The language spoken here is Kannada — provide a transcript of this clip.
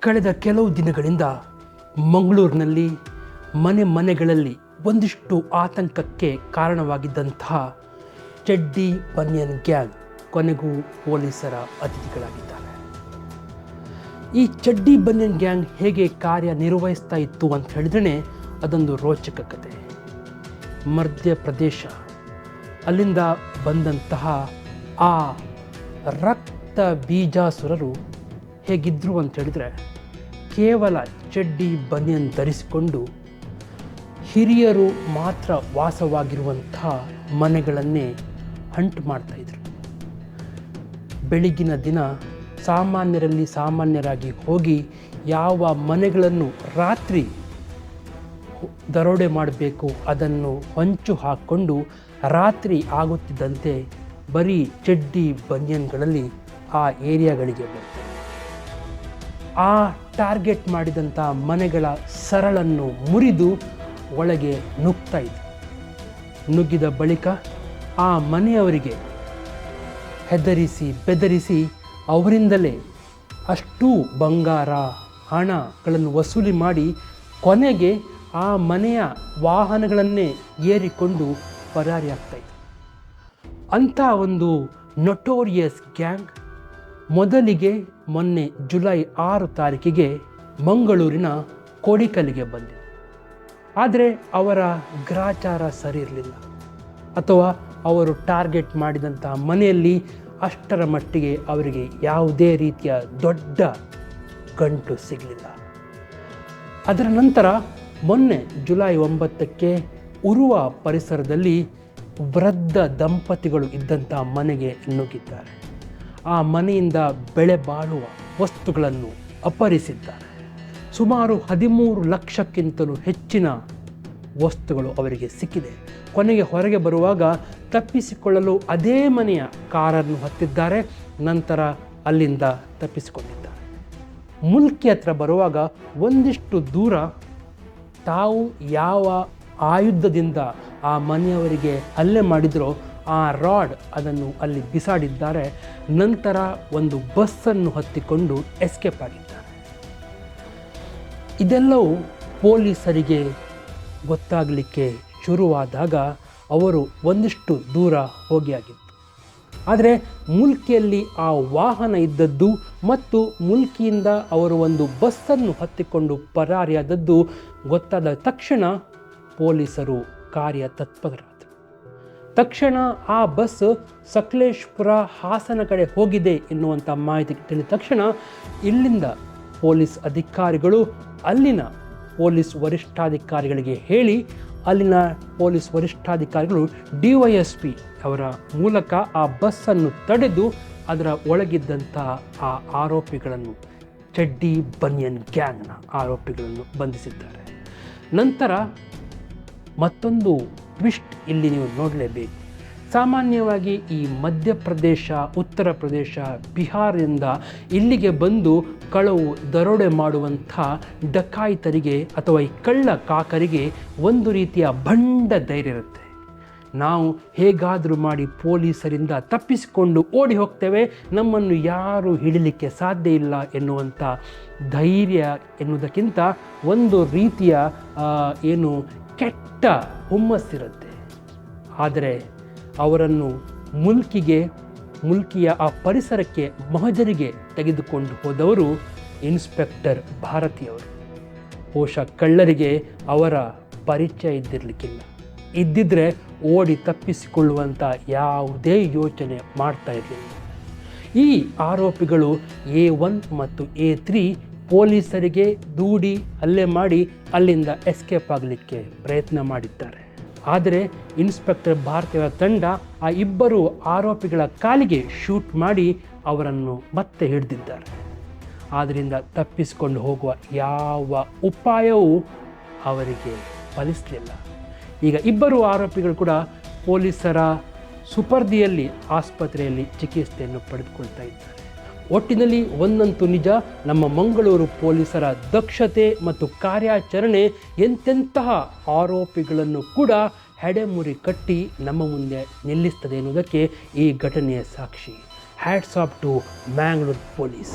ಕಳೆದ ಕೆಲವು ದಿನಗಳಿಂದ ಮಂಗಳೂರಿನಲ್ಲಿ ಮನೆ ಮನೆಗಳಲ್ಲಿ ಒಂದಿಷ್ಟು ಆತಂಕಕ್ಕೆ ಕಾರಣವಾಗಿದ್ದಂತಹ ಚಡ್ಡಿ ಬನಿಯನ್ ಗ್ಯಾಂಗ್ ಕೊನೆಗೂ ಪೊಲೀಸರ ಅತಿಥಿಗಳಾಗಿದ್ದಾರೆ. ಈ ಚಡ್ಡಿ ಬನಿಯನ್ ಗ್ಯಾಂಗ್ ಹೇಗೆ ಕಾರ್ಯನಿರ್ವಹಿಸ್ತಾ ಇತ್ತು ಅಂತ ಹೇಳಿದ್ರೆ ಅದೊಂದು ರೋಚಕ ಕತೆ. ಮಧ್ಯಪ್ರದೇಶ ಅಲ್ಲಿಂದ ಬಂದಂತಹ ಆ ರಕ್ತ ಬೀಜಾಸುರರು ಹೇಗಿದ್ದರು ಅಂತ ಹೇಳಿದ್ರೆ, ಕೇವಲ ಚಡ್ಡಿ ಬನಿಯನ್ ಧರಿಸಿಕೊಂಡು ಹಿರಿಯರು ಮಾತ್ರ ವಾಸವಾಗಿರುವಂಥ ಮನೆಗಳನ್ನೇ ಹಂಟ್ ಮಾಡ್ತಾಯಿದ್ರು ಬೆಳಗಿನ ದಿನ ಸಾಮಾನ್ಯರಲ್ಲಿ ಸಾಮಾನ್ಯರಾಗಿ ಹೋಗಿ ಯಾವ ಮನೆಗಳನ್ನು ರಾತ್ರಿ ದರೋಡೆ ಮಾಡಬೇಕು ಅದನ್ನು ಹೊಂಚು ಹಾಕ್ಕೊಂಡು ರಾತ್ರಿ ಆಗುತ್ತಿದ್ದಂತೆ ಬರೀ ಚಡ್ಡಿ ಬನಿಯನ್ಗಳಲ್ಲಿ ಆ ಏರಿಯಾಗಳಿಗೆ ಆ ಟಾರ್ಗೆಟ್ ಮಾಡಿದಂಥ ಮನೆಗಳ ಸರಳನ್ನು ಮುರಿದು ಒಳಗೆ ನುಗ್ತಾ ಇದೆ. ನುಗ್ಗಿದ ಬಳಿಕ ಆ ಮನೆಯವರಿಗೆ ಹೆದರಿಸಿ ಬೆದರಿಸಿ ಅವರಿಂದಲೇ ಅಷ್ಟೂ ಬಂಗಾರ ಹಣಗಳನ್ನು ವಸೂಲಿ ಮಾಡಿ ಕೊನೆಗೆ ಆ ಮನೆಯ ವಾಹನಗಳನ್ನೇ ಏರಿಕೊಂಡು ಪರಾರಿಯಾಗ್ತಾಯಿದ್ರು ಅಂಥ ಒಂದು ನೊಟೋರಿಯಸ್ ಗ್ಯಾಂಗ್ ಮೊದಲಿಗೆ ಮೊನ್ನೆ ಜುಲೈ ಆರು ತಾರೀಕಿಗೆ ಮಂಗಳೂರಿನ ಕೋಡಿಕಲ್ಲಿಗೆ ಬಂದೆ. ಆದರೆ ಅವರ ಗ್ರಾಚಾರ ಸರಿ ಇರಲಿಲ್ಲ. ಅಥವಾ ಅವರು ಟಾರ್ಗೆಟ್ ಮಾಡಿದಂಥ ಮನೆಯಲ್ಲಿ ಅಷ್ಟರ ಮಟ್ಟಿಗೆ ಅವರಿಗೆ ಯಾವುದೇ ರೀತಿಯ ದೊಡ್ಡ ಗಂಟು ಸಿಗಲಿಲ್ಲ. ಅದರ ನಂತರ ಮೊನ್ನೆ ಜುಲೈ ಒಂಬತ್ತಕ್ಕೆ ಉರುವ ಪರಿಸರದಲ್ಲಿ ವೃದ್ಧ ದಂಪತಿಗಳು ಇದ್ದಂಥ ಮನೆಗೆ ನುಗ್ಗಿದ್ದಾರೆ. ಆ ಮನೆಯಿಂದ ಬೆಳೆ ಬಾಳುವ ವಸ್ತುಗಳನ್ನು ಅಪಹರಿಸಿದ್ದಾರೆ ಸುಮಾರು ಹದಿಮೂರು ಲಕ್ಷಕ್ಕಿಂತಲೂ ಹೆಚ್ಚಿನ ವಸ್ತುಗಳು ಅವರಿಗೆ ಸಿಕ್ಕಿದೆ. ಕೊನೆಗೆ ಹೊರಗೆ ಬರುವಾಗ ತಪ್ಪಿಸಿಕೊಳ್ಳಲು ಅದೇ ಮನೆಯ ಕಾರನ್ನು ಹತ್ತಿದ್ದಾರೆ. ನಂತರ ಅಲ್ಲಿಂದ ತಪ್ಪಿಸಿಕೊಂಡಿದ್ದಾರೆ. ಮುಲ್ಕಿ ಹತ್ರ ಬರುವಾಗ ಒಂದಿಷ್ಟು ದೂರ ತಾವು ಯಾವ ಆಯುಧದಿಂದ ಆ ಮನೆಯವರಿಗೆ ಹಲ್ಲೆ ಮಾಡಿದರೋ ಆ ರಾಡ್ ಅದನ್ನು ಅಲ್ಲಿ ಬಿಸಾಡಿದ್ದಾರೆ. ನಂತರ ಒಂದು ಬಸ್ಸನ್ನು ಹತ್ತಿಕೊಂಡು ಎಸ್ಕೇಪ್ ಆಗಿದ್ದಾರೆ. ಇದೆಲ್ಲವೂ ಪೊಲೀಸರಿಗೆ ಗೊತ್ತಾಗಲಿಕ್ಕೆ ಶುರುವಾದಾಗ ಅವರು ಒಂದಿಷ್ಟು ದೂರ ಹೋಗಿ ಆಗಿತ್ತು ಆದರೆ ಮುಲ್ಕಿಯಲ್ಲಿ ಆ ವಾಹನ ಇದ್ದದ್ದು ಮತ್ತು ಮುಲ್ಕಿಯಿಂದ ಅವರು ಒಂದು ಬಸ್ಸನ್ನು ಹತ್ತಿಕೊಂಡು ಪರಾರಿಯಾದದ್ದು ಗೊತ್ತಾದ ತಕ್ಷಣ ಪೊಲೀಸರು ಕಾರ್ಯ ತತ್ಪರರಾದರು ತಕ್ಷಣ ಆ ಬಸ್ ಸಕಲೇಶ್ಪುರ ಹಾಸನ ಕಡೆ ಹೋಗಿದೆ ಎನ್ನುವಂಥ ಮಾಹಿತಿ ತಿಳಿದ ತಕ್ಷಣ ಇಲ್ಲಿಂದ ಪೊಲೀಸ್ ಅಧಿಕಾರಿಗಳು ಅಲ್ಲಿನ ಪೊಲೀಸ್ ವರಿಷ್ಠಾಧಿಕಾರಿಗಳಿಗೆ ಹೇಳಿ ಅಲ್ಲಿನ ಪೊಲೀಸ್ ವರಿಷ್ಠಾಧಿಕಾರಿಗಳು ಡಿ ವೈ ಎಸ್ ಪಿ ಅವರ ಮೂಲಕ ಆ ಬಸ್ಸನ್ನು ತಡೆದು ಅದರ ಒಳಗಿದ್ದಂಥ ಆ ಆರೋಪಿಗಳನ್ನು ಚಡ್ಡಿ, ಬನಿಯನ್ ಗ್ಯಾಂಗ್ನ ಆರೋಪಿಗಳನ್ನು ಬಂಧಿಸಿದ್ದಾರೆ. ನಂತರ ಮತ್ತೊಂದು ಟ್ವಿಸ್ಟ್ ಇಲ್ಲಿ ನೀವು ನೋಡಲೇಬೇಕು. ಸಾಮಾನ್ಯವಾಗಿ ಈ ಮಧ್ಯಪ್ರದೇಶ, ಉತ್ತರ ಪ್ರದೇಶ, ಬಿಹಾರದಿಂದ ಇಲ್ಲಿಗೆ ಬಂದು ಕಳವು ದರೋಡೆ ಮಾಡುವಂಥ ಡಕಾಯಿತರಿಗೆ ಅಥವಾ ಈ ಕಳ್ಳ ಕಾಕರಿಗೆ ಒಂದು ರೀತಿಯ ಬಂಡ ಧೈರ್ಯ ಇರುತ್ತೆ. ನಾವು ಹೇಗಾದರೂ ಮಾಡಿ ಪೊಲೀಸರಿಂದ ತಪ್ಪಿಸಿಕೊಂಡು ಓಡಿ ಹೋಗ್ತೇವೆ, ನಮ್ಮನ್ನು ಯಾರೂ ಹಿಡಿಲಿಕ್ಕೆ ಸಾಧ್ಯ ಇಲ್ಲ ಎನ್ನುವಂಥ ಧೈರ್ಯ ಎನ್ನುವುದಕ್ಕಿಂತ ಒಂದು ರೀತಿಯ ಏನು ಕೆಟ್ಟ ಹುಮ್ಮಸ್ಸಿರುತ್ತೆ. ಆದರೆ ಅವರನ್ನು ಮುಲ್ಕಿಗೆ, ಮುಲ್ಕಿಯ ಆ ಪರಿಸರಕ್ಕೆ ಮಹಜರಿಗೆ ತೆಗೆದುಕೊಂಡು ಹೋದವರು ಇನ್ಸ್ಪೆಕ್ಟರ್ ಭಾರತಿಯವರು. ಬಹುಶಃ ಕಳ್ಳರಿಗೆ ಅವರ ಪರಿಚಯ ಇದ್ದಿರಲಿಕ್ಕಿಲ್ಲ. ಇದ್ದಿದ್ರೆ ಓಡಿ ತಪ್ಪಿಸಿಕೊಳ್ಳುವಂಥ ಯಾವುದೇ ಯೋಚನೆ ಮಾಡ್ತಾ ಇರಲಿಲ್ಲ. ಈ ಆರೋಪಿಗಳು ಎ ಒನ್ ಮತ್ತು ಎ ತ್ರೀ ಪೊಲೀಸರಿಗೆ ದೂಡಿ ಹಲ್ಲೆ ಮಾಡಿ ಅಲ್ಲಿಂದ ಎಸ್ಕೇಪ್ ಆಗಲಿಕ್ಕೆ ಪ್ರಯತ್ನ ಮಾಡಿದ್ದಾರೆ. ಆದರೆ ಇನ್ಸ್ಪೆಕ್ಟರ್ ಭಾರತೀಯ ತಂಡ ಆ ಇಬ್ಬರು ಆರೋಪಿಗಳ ಕಾಲಿಗೆ ಶೂಟ್ ಮಾಡಿ ಅವರನ್ನು ಮತ್ತೆ ಹಿಡಿದಿದ್ದಾರೆ. ಆದ್ದರಿಂದ ತಪ್ಪಿಸಿಕೊಂಡು ಹೋಗುವ ಯಾವ ಉಪಾಯವೂ ಅವರಿಗೆ ಫಲಿಸಲಿಲ್ಲ. ಈಗ ಇಬ್ಬರು ಆರೋಪಿಗಳು ಕೂಡ ಪೊಲೀಸರ ಸುಪರ್ದಿಯಲ್ಲಿ ಆಸ್ಪತ್ರೆಯಲ್ಲಿ ಚಿಕಿತ್ಸೆಯನ್ನು ಪಡೆದುಕೊಳ್ತಾ ಇದ್ದಾರೆ. ಒಟ್ಟಿನಲ್ಲಿ ಒಂದಂತೂ ನಿಜ, ನಮ್ಮ ಮಂಗಳೂರು ಪೊಲೀಸರ ದಕ್ಷತೆ ಮತ್ತು ಕಾರ್ಯಾಚರಣೆ ಎಂತೆಂತಹ ಆರೋಪಿಗಳನ್ನು ಕೂಡ ಹೆಡೆಮುರಿ ಕಟ್ಟಿ ನಮ್ಮ ಮುಂದೆ ನಿಲ್ಲಿಸ್ತದೆ ಎನ್ನುವುದಕ್ಕೆ ಈ ಘಟನೆಯ ಸಾಕ್ಷಿ. Hats off to Mangalore police